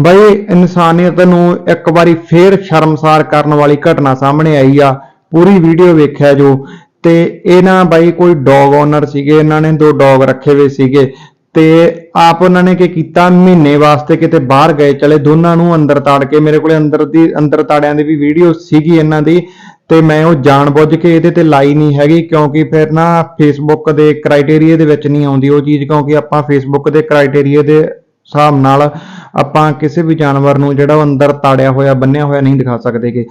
ਬਈ, ਇਨਸਾਨੀਅਤ ਨੂੰ ਇੱਕ ਵਾਰੀ ਫੇਰ ਸ਼ਰਮਸਾਰ ਕਰਨ ਵਾਲੀ ਘਟਨਾ ਸਾਹਮਣੇ ਆਈ ਆ। ਪੂਰੀ ਵੀਡੀਓ ਵੇਖਿਆ ਜੋ। ਤੇ ਇਹ ਨਾ ਬਾਈ ਕੋਈ ਡੌਗ ਓਨਰ ਸੀਗੇ, ਇਹਨਾਂ ਨੇ ਦੋ ਡੌਗ ਰੱਖੇ ਹੋਏ ਸੀਗੇ। ਤੇ ਆਪ ਉਹਨਾਂ ਨੇ ਕੀ ਕੀਤਾ? ਮਹੀਨੇ ਵਾਸਤੇ ਕਿਤੇ ਬਾਹਰ ਗਏ, ਚਲੇ ਦੋਨਾਂ ਨੂੰ ਅੰਦਰ ਤਾੜ ਕੇ। ਮੇਰੇ ਕੋਲੇ ਅੰਦਰ ਦੀ, ਅੰਦਰ ਤਾੜਿਆਂ ਦੀ ਵੀ ਵੀਡੀਓ ਸੀਗੀ ਇਹਨਾਂ ਦੀ। ਤੇ ਮੈਂ ਉਹ ਜਾਣਬੁੱਝ ਕੇ ਇਹਦੇ ਤੇ ਲਾਈ ਨਹੀਂ ਹੈਗੀ, ਕਿਉਂਕਿ ਫਿਰ ਨਾ ਫੇਸਬੁੱਕ ਦੇ ਕ੍ਰਾਈਟੇਰੀਆ ਦੇ ਵਿੱਚ ਨਹੀਂ ਆਉਂਦੀ ਉਹ ਚੀਜ਼, ਕਿਉਂਕਿ ਆਪਾਂ ਫੇਸਬੁੱਕ ਦੇ ਕ੍ਰਾਈਟੇਰੀਆ ਦੇ ਹਿਸਾਬ ਨਾਲ ਆਪਾਂ ਕਿਸੇ ਵੀ ਜਾਨਵਰ ਨੂੰ ਜਿਹੜਾ ਉਹ ਅੰਦਰ ਤਾੜਿਆ ਹੋਇਆ ਬੰਨਿਆ ਹੋਇਆ ਨਹੀਂ ਦਿਖਾ ਸਕਦੇਗੇ।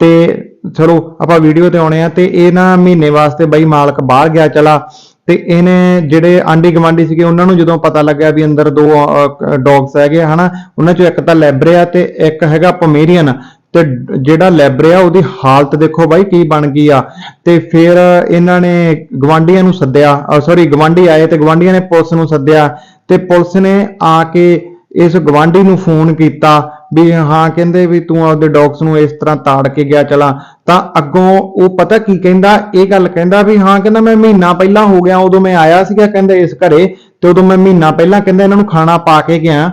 ਤੇ ਚਲੋ ਆਪਾਂ ਵੀਡੀਓ ਤੇ ਆਉਣੇ ਆ ਤੇ ਇਹ ਨਾ ਮਹੀਨੇ ਵਾਸਤੇ ਬਈ ਮਾਲਕ ਬਾਹਰ ਗਿਆ ਚਲਾ ਤੇ ਇਹਨੇ ਜਿਹੜੇ ਆਂਢੀ ਗੁਆਂਢੀ ਸੀਗੇ ਉਹਨਾਂ ਨੂੰ ਜਦੋਂ ਪਤਾ ਲੱਗਿਆ ਵੀ ਅੰਦਰ ਦੋ ਡੌਗਸ ਹੈਗੇ ਆ, ਹਨਾ ਉਹਨਾਂ ਚੋਂ ਇੱਕ ਤਾਂ ਲੈਬਰਿਆ ਤੇ ਇੱਕ ਹੈਗਾ ਪਮੇਰੀਅਨ। ਤੇ ਜਿਹੜਾ ਲੈਬਰਿਆ ਉਹਦੀ ਹਾਲਤ ਦੇਖੋ ਬਾਈ ਕੀ ਬਣ ਗਈ ਆ। ਤੇ ਫਿਰ ਇਹਨਾਂ ਨੇ ਗਵਾਂਢੀਆਂ ਨੂੰ ਸੱਦਿਆ ਸੌਰੀ ਗਵਾਂਢੀ ਆਏ ਤੇ ਗਵਾਂਢੀਆਂ ਨੇ ਪੁਲਿਸ ਨੂੰ ਸੱਦਿਆ। ਤੇ ਪੁਲਿਸ ਨੇ ਆ ਕੇ ਇਸ ਗਵਾਂਢੀ ਨੂੰ ਫੋਨ ਕੀਤਾ ਵੀ ਹਾਂ, ਕਹਿੰਦੇ ਵੀ ਤੂੰ ਆਪਦੇ ਡੌਗਸ ਨੂੰ ਇਸ ਤਰ੍ਹਾਂ ਤਾੜ ਕੇ ਗਿਆ ਚਲਾ। ਤਾਂ ਅੱਗੋਂ ਉਹ ਪਤਾ ਕੀ ਕਹਿੰਦਾ? ਇਹ ਗੱਲ ਕਹਿੰਦਾ ਵੀ ਹਾਂ, ਕਹਿੰਦਾ ਮੈਂ ਮਹੀਨਾ ਪਹਿਲਾਂ ਹੋ ਗਿਆ, ਉਦੋਂ ਮੈਂ ਆਇਆ ਸੀਗਾ ਕਹਿੰਦੇ ਇਸ ਘਰੇ ਤੇ ਉਦੋਂ ਮੈਂ ਮਹੀਨਾ ਪਹਿਲਾਂ ਕਹਿੰਦਾ ਇਹਨਾਂ ਨੂੰ ਖਾਣਾ ਪਾ ਕੇ ਗਿਆ।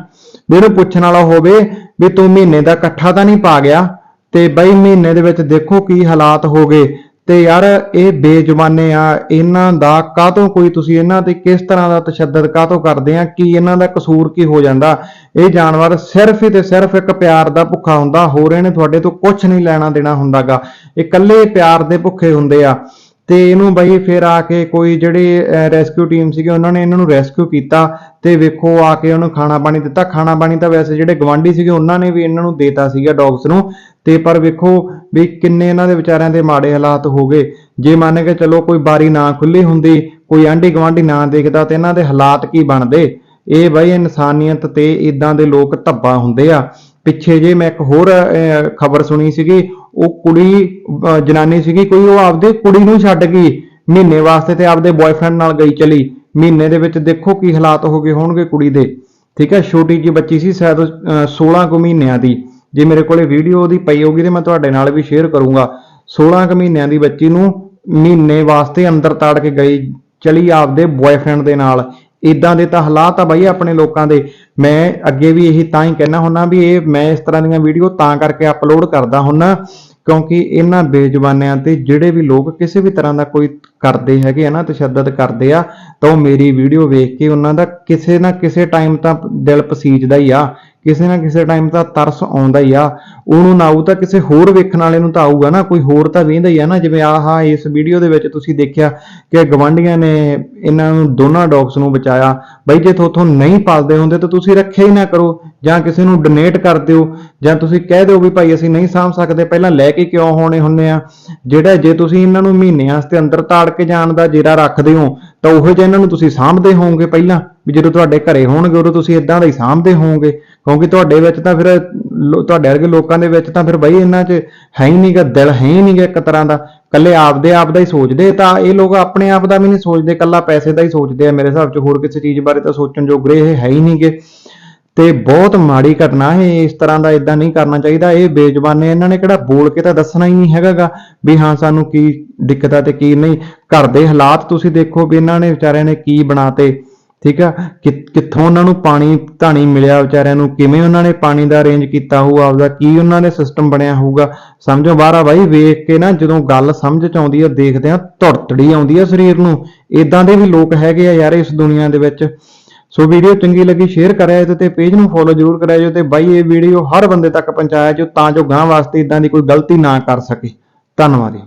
ਵੀ ਪੁੱਛਣ ਵਾਲਾ ਹੋਵੇ ਵੀ ਤੂੰ ਮਹੀਨੇ ਦਾ ਇਕੱਠਾ ਤਾਂ ਨਹੀਂ ਪਾ ਗਿਆ? ਤੇ ਬਈ ਮਹੀਨੇ ਦੇ ਵਿੱਚ ਦੇਖੋ ਕੀ ਹਾਲਾਤ ਹੋ ਗਏ। ਤੇ ਯਾਰ ਇਹ ਬੇਜ਼ੁਬਾਨੇ ਆ, ਇਹਨਾਂ ਦਾ ਕਾਹਤੋਂ ਕੋਈ ਤੁਸੀਂ ਇਹਨਾਂ ਤੇ ਕਿਸ ਤਰ੍ਹਾਂ ਦਾ ਤਸ਼ੱਦਦ ਕਾਹਤੋਂ ਕਰਦੇ ਆ, ਕੀ ਇਹਨਾਂ ਦਾ ਕਸੂਰ ਕੀ ਹੋ ਜਾਂਦਾ? ਇਹ ਜਾਨਵਰ ਸਿਰਫ ਤੇ ਸਿਰਫ ਇੱਕ ਪਿਆਰ ਦਾ ਭੁੱਖਾ ਹੁੰਦਾ, ਹੋਰ ਇਹਨੇ ਤੁਹਾਡੇ ਤੋਂ ਕੁਝ ਨਹੀਂ ਲੈਣਾ ਦੇਣਾ ਹੁੰਦਾਗਾ। ਇਹ ਇਕੱਲੇ ਪਿਆਰ ਦੇ ਭੁੱਖੇ ਹੁੰਦੇ ਆ। ਤੇ ਇਹਨੂੰ ਬਈ ਫਿਰ ਆ ਕੇ ਕੋਈ ਜਿਹੜੇ ਰੈਸਕਿਊ ਟੀਮ ਸੀਗੀ, ਉਹਨਾਂ ਨੇ ਇਹਨਾਂ ਨੂੰ ਰੈਸਕਿਊ ਕੀਤਾ ਤੇ ਵੇਖੋ ਆ ਕੇ ਉਹਨੂੰ ਖਾਣਾ ਪਾਣੀ ਦਿੱਤਾ। ਖਾਣਾ ਪਾਣੀ ਤਾਂ ਵੈਸੇ ਜਿਹੜੇ ਗਵਾਂਢੀ ਸੀਗੇ, ਉਹਨਾਂ ਨੇ ਵੀ ਇਹਨਾਂ ਨੂੰ ਦੇਤਾ ਸੀਗਾ ਡੌਗਸ ਨੂੰ। ਤੇ ਪਰ ਵੇਖੋ ਵੀ ਕਿੰਨੇ ਇਹਨਾਂ ਦੇ ਵਿਚਾਰਿਆਂ ਦੇ ਮਾੜੇ ਹਾਲਾਤ ਹੋ ਗਏ। ਜੇ ਮੰਨ ਕੇ ਚਲੋ ਕੋਈ ਬਾਰੀ ਨਾ ਖੁੱਲੀ ਹੁੰਦੀ, ਕੋਈ ਆਂਢੀ ਗਵਾਂਢੀ ਨਾ ਦੇਖਦਾ, ਤੇ ਇਹਨਾਂ ਦੇ ਹਾਲਾਤ ਕੀ ਬਣਦੇ? ਇਹ ਬਈ ਇਨਸਾਨੀਅਤ ਤੇ ਇਦਾਂ ਦੇ ਲੋਕ ਧੱਬਾ ਹੁੰਦੇ ਆ। ਪਿੱਛੇ ਜੇ ਮੈਂ ਇੱਕ ਹੋਰ ਖਬਰ ਸੁਣੀ ਸੀਗੀ ਉਹ ਕੁੜੀ, ਅਹ, ਜਨਾਨੀ ਸੀਗੀ, ਕੋਈ ਉਹ ਆਪਦੇ ਕੁੜੀ ਨੂੰ ਛੱਡ ਗਈ। ਮਹੀਨੇ ਵਾਸਤੇ ਤੇ ਆਪਦੇ ਬॉयਫ੍ਰੈਂਡ ਨਾਲ ਗਈ ਚਲੀ। ਮਹੀਨੇ ਦੇ ਵਿੱਚ ਦੇਖੋ ਕੀ ਹਾਲਾਤ ਹੋ ਗਏ ਹੋਣਗੇ ਕੁੜੀ ਦੇ। ਠੀਕ ਹੈ, ਛੋਟੀ ਜੀ ਬੱਚੀ ਸੀ, ਸ਼ਾਇਦ, ਅਹ 16 ਕੁ ਮਹੀਨਿਆਂ ਦੀ। ਜੇ ਮੇਰੇ ਕੋਲੇ ਵੀਡੀਓ ਉਹਦੀ ਪਈ ਹੋਊਗੀ ਤੇ ਮੈਂ ਤੁਹਾਡੇ ਨਾਲ ਵੀ ਸ਼ੇਅਰ ਕਰੂੰਗਾ। 16 ਕੁ ਮਹੀਨਿਆਂ ਦੀ ਬੱਚੀ ਨੂੰ ਮਹੀਨੇ ਵਾਸਤੇ ਅੰਦਰ ਤਾੜ ਕੇ ਗਈ, ਚਲੀ ਆਪਦੇ ਬॉयਫ੍ਰੈਂਡ ਦੇ ਨਾਲ। ਇਦਾਂ ਦੇ ਤਾਂ ਹਾਲਾਤ ਆ ਬਾਈ ਆਪਣੇ ਲੋਕਾਂ ਦੇ। ਮੈਂ ਅੱਗੇ ਵੀ ਇਹੀ ਤਾਂ ਹੀ ਕਹਿਣਾ ਹੁੰਨਾ ਵੀ ਇਹ ਮੈਂ ਇਸ ਤਰ੍ਹਾਂ ਦੀਆਂ ਵੀਡੀਓ ਤਾਂ ਕਰਕੇ ਅਪਲੋਡ ਕਰਦਾ ਹੁੰਨਾ, ਕਿਉਂਕਿ ਇਹਨਾਂ ਬੇਜ਼ੁਬਾਨਿਆਂ ਤੇ ਜਿਹੜੇ ਵੀ ਲੋਕ ਕਿਸੇ ਵੀ ਤਰ੍ਹਾਂ ਦਾ ਕੋਈ ਕਰਦੇ ਹੈਗੇ ਆ ਨਾ, ਤਸ਼ੱਦਦ ਕਰਦੇ ਆ, ਤਾਂ ਉਹ ਮੇਰੀ ਵੀਡੀਓ ਵੇਖ ਕੇ ਉਹਨਾਂ ਦਾ ਕਿਸੇ ਨਾ ਕਿਸੇ ਟਾਈਮ ਤਾਂ ਦਿਲ ਪਸੀਜਦਾ ਹੀ ਆ। ਕਿਸੇ ਨਾ ਕਿਸੇ ਟਾਈਮ ਤਾਂ ਤਰਸ ਆਉਂਦਾ ਹੀ ਆ। ਉਹਨੂੰ ਨਾ ਆਊ ਤਾਂ ਕਿਸੇ ਹੋਰ ਵੇਖਣ ਵਾਲੇ ਨੂੰ ਤਾਂ ਆਊਗਾ ਨਾ, ਕੋਈ ਹੋਰ ਤਾਂ ਵੇਂਦਾ ਹੀ ਆ ਨਾ। ਜਿਵੇਂ ਆਹ ਇਸ ਵੀਡੀਓ ਦੇ ਵਿੱਚ ਤੁਸੀਂ ਦੇਖਿਆ ਕਿ ਗਵਾਂਢੀਆਂ ਨੇ ਇਹਨਾਂ ਨੂੰ ਦੋਨਾਂ ਡੌਗਸ ਨੂੰ ਬਚਾਇਆ। ਬਈ ਜੇ ਤੁਹਾਥੋਂ ਨਹੀਂ ਪਾਲਦੇ ਹੁੰਦੇ ਤਾਂ ਤੁਸੀਂ ਰੱਖਿਆ ਹੀ ਨਾ ਕਰੋ। ਜਾਂ ਕਿਸੇ ਨੂੰ ਡੋਨੇਟ ਕਰ ਦਿਓ, ਜਾਂ ਤੁਸੀਂ ਕਹਿ ਦਿਓ ਵੀ ਭਾਈ ਅਸੀਂ ਨਹੀਂ ਸਾਂਭ ਸਕਦੇ, ਪਹਿਲਾਂ ਲੈ ਕੇ ਕਿਉਂ ਹੋਣੇ ਹੁੰਨੇ ਆ? ਜਿਹੜਾ ਜੇ ਤੁਸੀਂ ਇਹਨਾਂ ਨੂੰ ਮਹੀਨਿਆਂ ਵਾਸਤੇ ਅੰਦਰ ਤਾੜ ਕੇ ਜਾਣ ਦਾ ਜੇਰਾ ਰੱਖਦੇ ਹੋ, ਤਾਂ ਉਹੋ ਜਿਹਾ ਇਹਨਾਂ ਨੂੰ ਤੁਸੀਂ ਸਾਂਭਦੇ ਹੋਵੋਗੇ ਪਹਿਲਾਂ, ਵੀ ਜਦੋਂ ਤੁਹਾਡੇ ਘਰੇ ਹੋਣਗੇ ਉਦੋਂ ਤੁਸੀਂ ਇਦਾਂ ਦਾ ਹੀ ਸਾਂਭਦੇ ਹੋਵੋਗੇ, ਕਿਉਂਕਿ ਤੁਹਾਡੇ ਵਿੱਚ ਤਾਂ ਫਿਰ ਤੁਹਾਡੇ ਵਰਗੇ ਲੋਕਾਂ ਦੇ ਵਿੱਚ ਤਾਂ ਫਿਰ ਬਈ ਇਹਨਾਂ 'ਚ ਹੈ ਹੀ ਨਹੀਂਗਾ ਦਿਲ ਹੈ ਹੀ ਨਹੀਂਗਾ ਇੱਕ ਤਰ੍ਹਾਂ ਦਾ। ਕੱਲੇ ਆਪਦੇ ਆਪ ਦਾ ਹੀ ਸੋਚਦੇ ਤਾਂ ਇਹ ਲੋਕ ਆਪਣੇ ਆਪ ਦਾ ਵੀ ਨਹੀਂ ਸੋਚਦੇ ਕੱਲਾ ਪੈਸੇ ਦਾ ਹੀ ਸੋਚਦੇ ਆ। ਮੇਰੇ ਹਿਸਾਬ 'ਚ ਹੋਰ ਕਿਸੇ ਚੀਜ਼ ਬਾਰੇ ਤਾਂ ਸੋਚਣ ਜੋਗਰੇ ਇਹ ਹੈ ਹੀ ਨਹੀਂਗੇ ਤੇ ਬਹੁਤ ਮਾੜੀ ਘਟਨਾ ਹੈ, ਇਸ ਤਰ੍ਹਾਂ ਦਾ ਇਦਾਂ ਨਹੀਂ ਕਰਨਾ ਚਾਹੀਦਾ। ਇਹ ਬੇਜਬਾਨੇ ਇਹਨਾਂ ਨੇ ਕਿਹੜਾ ਬੋਲ ਕੇ ਤਾਂ ਦੱਸਣਾ ਹੀ ਨਹੀਂ ਹੈਗਾਗਾ ਵੀ ਹਾਂ, ਸਾਨੂੰ ਕੀ ਦਿੱਕਤ ਆ ਤੇ ਕੀ ਨਹੀਂ। ਘਰ ਦੇ ਹਾਲਾਤ ਤੁਸੀਂ ਦੇਖੋ ਵੀ ਇਹਨਾਂ ਨੇ ਵਿਚਾਰਿਆਂ ਨੇ ਕੀ ਬਣਾਤੇ, ਠੀਕ ਆ? ਕਿ- ਕਿੱਥੋਂ ਉਹਨਾਂ ਨੂੰ ਪਾਣੀ, ਧਾਣੀ ਮਿਲਿਆ ਵਿਚਾਰਿਆਂ ਨੂੰ, ਕਿਵੇਂ ਉਹਨਾਂ ਨੇ ਪਾਣੀ ਦਾ ਅਰੇਂਜ ਕੀਤਾ ਹੋਊ, ਆਪਦਾ ਕੀ ਉਹਨਾਂ ਦੇ ਸਿਸਟਮ ਬਣਿਆ ਹੋਊਗਾ। ਸਮਝੋ ਬਾਹਰ ਬਾਈ, ਵੇਖ ਕੇ ਨਾ ਜਦੋਂ ਗੱਲ ਸਮਝ ਚ ਆਉਂਦੀ ਆ, ਦੇਖਦੇ ਆ, ਧੜਤੜੀ ਆਉਂਦੀ ਆ ਸਰੀਰ ਨੂੰ। ਇਦਾਂ ਦੇ ਵੀ ਲੋਕ ਹੈਗੇ ਆ ਯਾਰ ਇਸ ਦੁਨੀਆ ਦੇ ਵਿੱਚ। ਸੋ ਵੀਡੀਓ ਚੰਗੀ ਲੱਗੀ ਸ਼ੇਅਰ ਕਰਿਆ ਜੇ ਤੇ ਪੇਜ ਨੂੰ ਫੋਲੋ ਜ਼ਰੂਰ ਕਰਿਆ ਜੋ ਤੇ ਬਾਈ ਇਹ ਵੀਡੀਓ ਹਰ ਬੰਦੇ ਤੱਕ ਪਹੁੰਚਾਇਆ ਜੋ ਤਾਂ ਜੋ ਗਾਂ ਵਾਸਤੇ ਇਦਾਂ ਦੀ ਕੋਈ ਗਲਤੀ ਨਾ ਕਰ ਸਕੇ। ਧੰਨਵਾਦ ਜੀ।